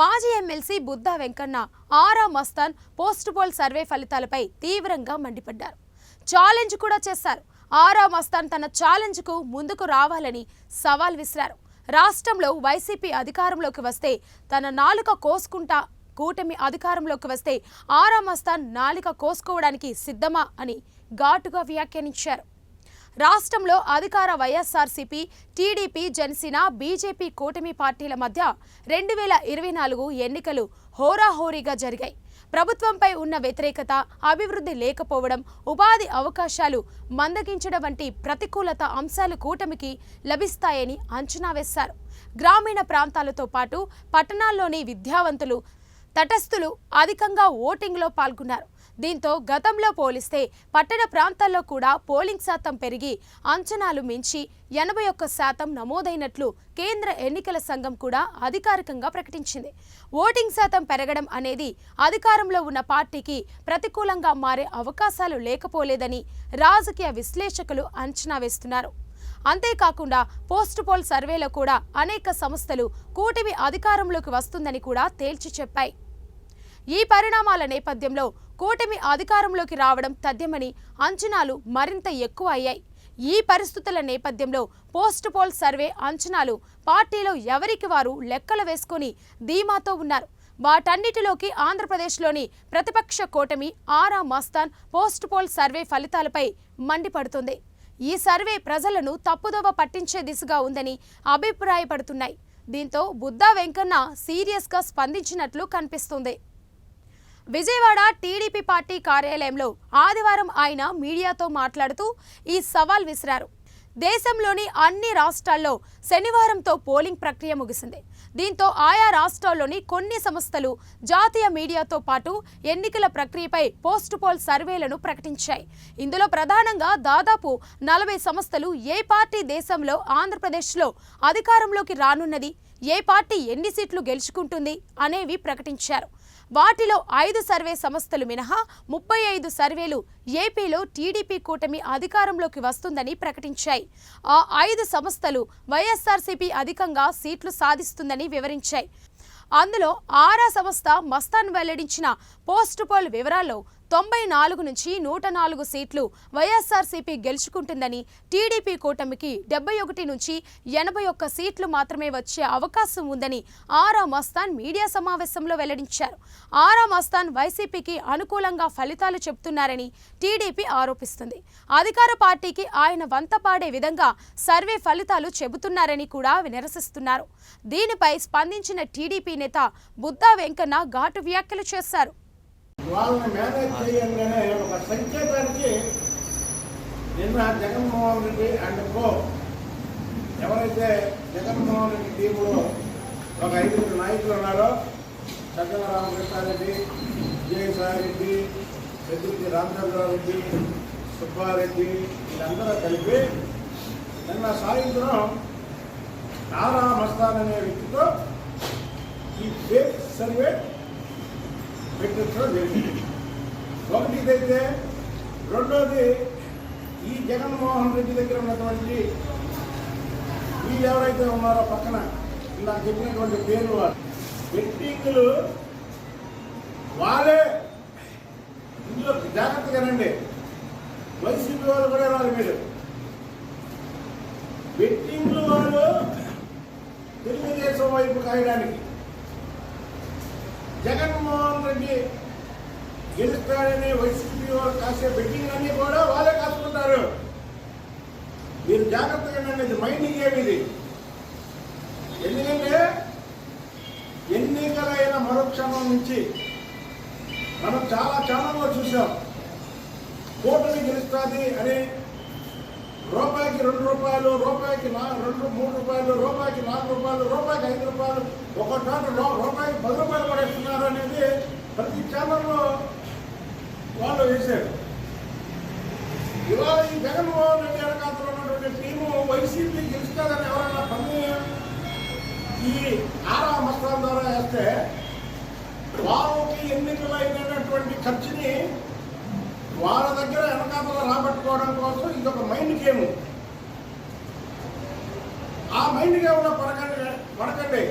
మాజీ MLC Buddha Venkanna Aaraa Mastan post poll survey ఫలితాలపై తీవ్రంగా మండిపడ్డారు. ఛాలెంజ్ కూడా చేశారు. ఆరా మస్తాన్ తన ఛాలెంజ్కు ముందుకు రావాలని సవాల్ విసిరారు. రాష్ట్రంలో వైసీపీ అధికారంలోకి వస్తే తన నాలుక కోసుకుంటా కూటమి అధికారంలోకి వస్తే ఆరా మస్తాన్ నాలిక కోసుకోవడానికి సిద్ధమా అని ఘాటుగా వ్యాఖ్యానించారు. రాష్ట్రంలో అధికార వైఎస్ఆర్సీపీ టీడీపీ జనసేన బీజేపీ కూటమి పార్టీల మధ్య రెండు వేల ఇరవై నాలుగు ఎన్నికలు హోరాహోరీగా జరిగాయి. ప్రభుత్వంపై ఉన్న వ్యతిరేకత అభివృద్ధి లేకపోవడం ఉపాధి అవకాశాలు మందగించడం వంటి ప్రతికూలత అంశాలు కూటమికి లభిస్తాయని అంచనా వేశారు. గ్రామీణ ప్రాంతాలతో పాటు పట్టణాల్లోని విద్యావంతులు తటస్థులు అధికంగా ఓటింగ్లో పాల్గొన్నారు. దీంతో గతంలో పోలిస్తే పట్టణ ప్రాంతాల్లో కూడా పోలింగ్ శాతం పెరిగి అంచనాలు మించి ఎనభై ఒక్క శాతం నమోదైనట్లు కేంద్ర ఎన్నికల సంఘం కూడా అధికారికంగా ప్రకటించింది. ఓటింగ్ శాతం పెరగడం అనేది అధికారంలో ఉన్న పార్టీకి ప్రతికూలంగా మారే అవకాశాలు లేకపోలేదని రాజకీయ విశ్లేషకులు అంచనా వేస్తున్నారు. అంతేకాకుండా పోస్ట్ పోల్ సర్వేలో కూడా అనేక సంస్థలు కూటమి అధికారంలోకి వస్తుందని కూడా తేల్చి చెప్పాయి. ఈ పరిణామాల నేపథ్యంలో కూటమి అధికారంలోకి రావడం తథ్యమని అంచనాలు మరింత ఎక్కువ అయ్యాయి ఈ పరిస్థితుల నేపథ్యంలో పోస్ట్ పోల్ సర్వే అంచనాలు పార్టీలో ఎవరికి వారు లెక్కలు వేసుకొని ధీమాతో ఉన్నారు. వాటన్నిటిలోకి ఆంధ్రప్రదేశ్లోని ప్రతిపక్ష కూటమి Aaraa Mastan post poll survey ఫలితాలపై మండిపడుతుంది. ఈ సర్వే ప్రజలను తప్పుదోవ పట్టించే దిశగా ఉందని అభిప్రాయపడుతున్నాయి. దీంతో బుద్ధా వెంకన్న సీరియస్గా స్పందించినట్లు కనిపిస్తుంది. విజయవాడ టీడీపీ పార్టీ కార్యాలయంలో ఆదివారం ఆయన మీడియాతో మాట్లాడుతూ ఈ సవాల్ విసిరారు. దేశంలోని అన్ని రాష్ట్రాల్లో శనివారంతో పోలింగ్ ప్రక్రియ ముగిసింది. దీంతో ఆయా రాష్ట్రాల్లోని కొన్ని సంస్థలు జాతీయ మీడియాతో పాటు ఎన్నికల ప్రక్రియపై పోస్ట్ పోల్ సర్వేలను ప్రకటించాయి. ఇందులో ప్రధానంగా దాదాపు నలభై సంస్థలు ఏ పార్టీ దేశంలో ఆంధ్రప్రదేశ్లో అధికారంలోకి రానున్నది ఏ పార్టీ ఎన్ని సీట్లు గెలుచుకుంటుంది అనేవి ప్రకటించారు. వాటిలో ఐదు సర్వే సంస్థలు మినహా ముప్పై ఐదు సర్వేలు ఏపీలో టీడీపీ కూటమి అధికారంలోకి వస్తుందని ప్రకటించాయి. ఆ ఐదు సంస్థలు వైఎస్ఆర్సీపీ అధికంగా సీట్లు సాధిస్తుందని వివరించాయి. అందులో ఆరా సంస్థ మస్తాన్ వెల్లడించిన పోస్ట్ పోల్ వివరాల్లో తొంభై నాలుగు నుంచి నూట నాలుగు సీట్లు వైఎస్ఆర్సీపీ గెలుచుకుంటుందని టీడీపీ కూటమికి డెబ్బై ఒకటి నుంచి ఎనభై ఒక్క సీట్లు మాత్రమే వచ్చే అవకాశం ఉందని ఆరా మస్తాన్ మీడియా సమావేశంలో వెల్లడించారు. ఆరా మస్తాన్ వైసీపీకి అనుకూలంగా ఫలితాలు చెబుతున్నారని టీడీపీ ఆరోపిస్తుంది. అధికార పార్టీకి ఆయన వంత పాడే విధంగా సర్వే ఫలితాలు చెబుతున్నారని కూడా నిరసిస్తున్నారు దీనిపై స్పందించిన టీడీపీ నేత బుద్దా వెంకన్న ఘాటు వ్యాఖ్యలు చేశారు. వాళ్ళని మేనేజ్ చేయంగానే ఒక సంకేతానికి నిన్న జగన్మోహన్ రెడ్డి అండ్ కో ఎవరైతే జగన్మోహన్ రెడ్డి టీంలో ఒక ఐదుగురు నాయకులు ఉన్నారో సజ్జల రామకృష్ణారెడ్డి విజయసాయిరెడ్డి పెద్దిరెడ్డి రామచంద్రారెడ్డి సుబ్బారెడ్డి వీళ్ళందరూ కలిపి నిన్న సాయంత్రం నారా మస్తాన్ అనే వ్యక్తితో ఈ ఫేక్ సర్వే పెట్టించడం జరిగింది ఒకటి ఇదైతే రెండోది ఈ జగన్మోహన్ రెడ్డి దగ్గర ఉన్నటువంటి వీళ్ళు ఎవరైతే ఉన్నారో పక్కన ఇలా చెప్పినటువంటి పేర్లు వారు బెట్టింగ్లు వాళ్ళే. ఇందులో జాగ్రత్తగానండి వైసీపీ వాళ్ళు కూడా రాదు మీరు. బెట్టింగ్లు వాళ్ళు తెలుగుదేశం వైపు కాయడానికి. జగన్మోహన్ రెడ్డి గెలుస్తాడని వైసీపీ వాళ్ళు కాసే బెట్టింగ్ అన్ని కూడా వాళ్ళే కాసుకుంటారు. మీరు జాగ్రత్తగా ఇది మైండింగ్ ఏమి ఇది ఎందుకంటే ఎన్నికలైన మరుక్షణం నుంచి మనం చాలా ఛానల్లో చూసాం కోర్టుని గెలుస్తుంది అని రెండు రూపాయలు రూపాయికి నాలుగు రెండు మూడు రూపాయలు రూపాయికి నాలుగు రూపాయలు రూపాయికి ఐదు రూపాయలు ఒక చోట రూపాయికి పది రూపాయలు కూడా ఇస్తున్నారు అనేది ప్రతి ఛానల్లో వాళ్ళు వేశారు. ఇవాళ ఈ జగన్మోహన్ రెడ్డి వెనకాతలో ఉన్నటువంటి టీము వైసీపీ గెలుస్తారని ఎవరైనా పని ఈ ఆరా మస్తాన్ ద్వారా వేస్తే వాళ్ళకి ఎన్నికలైనటువంటి అయినటువంటి ఖర్చుని వాళ్ళ దగ్గర వెనకాతలు రాబట్టుకోవడం కోసం ఇది ఒక మైండ్ గేమ్. ఆ మైండ్ గేమ్లో పడకండి పడకండి